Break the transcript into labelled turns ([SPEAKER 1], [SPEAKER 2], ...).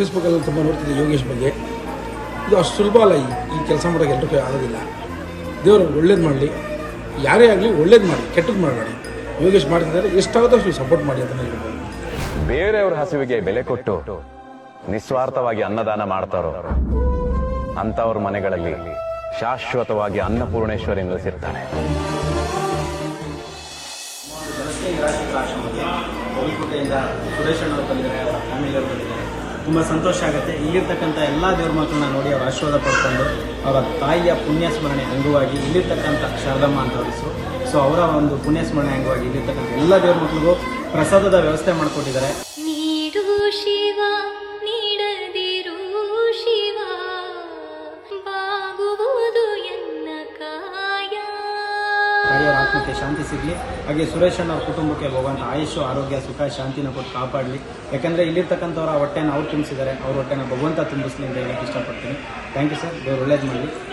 [SPEAKER 1] ಫೇಸ್ಬುಕ್ಕಲ್ಲಿ ತುಂಬ ನೋಡ್ತಿದ್ದೆ ಯೋಗೇಶ್ ಬಗ್ಗೆ. ಇದು ಅಷ್ಟು ಸುಲಭ ಅಲ್ಲ ಈ ಈ ಕೆಲಸ ಎಲ್ಲರೂ ಕೈ ಆಗೋದಿಲ್ಲ. ದೇವರು ಒಳ್ಳೇದು ಮಾಡಲಿ. ಯಾರೇ ಆಗಲಿ ಒಳ್ಳೇದು ಮಾಡಿ ಕೆಟ್ಟದ್ದು ಮಾಡಬೇಡಿ. ಯೋಗೇಶ್ ಮಾಡ್ತಿದ್ದಾರೆ ಎಷ್ಟಾಗುತ್ತೋ ಅಷ್ಟು ಸಪೋರ್ಟ್ ಮಾಡಿ ಅಂತ ಹೇಳ್ಬೋದು
[SPEAKER 2] ಬೇರೆಯವ್ರ ಹಸಿವಿಗೆ ಬೆಲೆ ಕೊಟ್ಟು ನಿಸ್ವಾರ್ಥವಾಗಿ ಅನ್ನದಾನ ಮಾಡ್ತಾರೋ ಅಂಥವ್ರ ಮನೆಗಳಲ್ಲಿ ಶಾಶ್ವತವಾಗಿ ಅನ್ನಪೂರ್ಣೇಶ್ವರಿ ನೆಲೆಸಿರ್ತಾನೆ.
[SPEAKER 3] ಜನಸ್ನೇಹಿ ಆಶ್ರಮಕ್ಕೆ ಸುರೇಶ್ ಅಣ್ಣವ್ರು ಬಂದಿದ್ದಾರೆ. ಅವರ ಫ್ಯಾಮಿಲಿಯವರು ತುಂಬ ಸಂತೋಷ ಆಗುತ್ತೆ. ಇಲ್ಲಿರ್ತಕ್ಕಂಥ ಎಲ್ಲ ದೇವ್ರ ಮಕ್ಕಳನ್ನ ನೋಡಿ ಅವರ ಆಶೀರ್ವಾದ ಪಡ್ಕೊಂಡು ಅವರ ತಾಯಿಯ ಪುಣ್ಯ ಸ್ಮರಣೆ ಅಂಗವಾಗಿ ಇಲ್ಲಿರ್ತಕ್ಕಂಥ ಶಾರದಮ್ಮ ಅಂತ ಅವ್ರ ಸೊ ಅವರ ಒಂದು ಪುಣ್ಯ ಸ್ಮರಣೆ ಅಂಗವಾಗಿ ಇಲ್ಲಿರ್ತಕ್ಕಂಥ ಎಲ್ಲ ದೇವ್ರ ಮಕ್ಕಳಿಗೂ ಪ್ರಸಾದದ ವ್ಯವಸ್ಥೆ ಮಾಡಿಕೊಟ್ಟಿದ್ದಾರೆ. ತಾಯಿಯವರ ಆತ್ಮಕ್ಕೆ ಶಾಂತಿ ಸಿಗಲಿ. ಹಾಗೆ ಸುರೇಶ್ ಅವ್ರ ಕುಟುಂಬಕ್ಕೆ ಭಗವಂತ ಆಯುಷು, ಆರೋಗ್ಯ, ಸುಖ, ಶಾಂತಿನ ಕೊಟ್ಟು ಕಾಪಾಡಲಿ. ಯಾಕಂದರೆ ಇಲ್ಲಿರ್ತಕ್ಕಂಥವ್ರ ಹೊಟ್ಟೆನ ಅವ್ರು ತುಂಬಿಸಿದ್ದಾರೆ. ಅವ್ರ ಹೊಟ್ಟೆನ ಭಗವಂತ ತುಂಬಿಸ್ಲಿ ಅಂತ ಹೇಳಕ್ಕೆ ಇಷ್ಟಪಡ್ತೀನಿ. ಥ್ಯಾಂಕ್ ಯು ಸರ್ ದೇವ್ರು ಒಳ್ಳೇದು ಮಾಡಲಿ.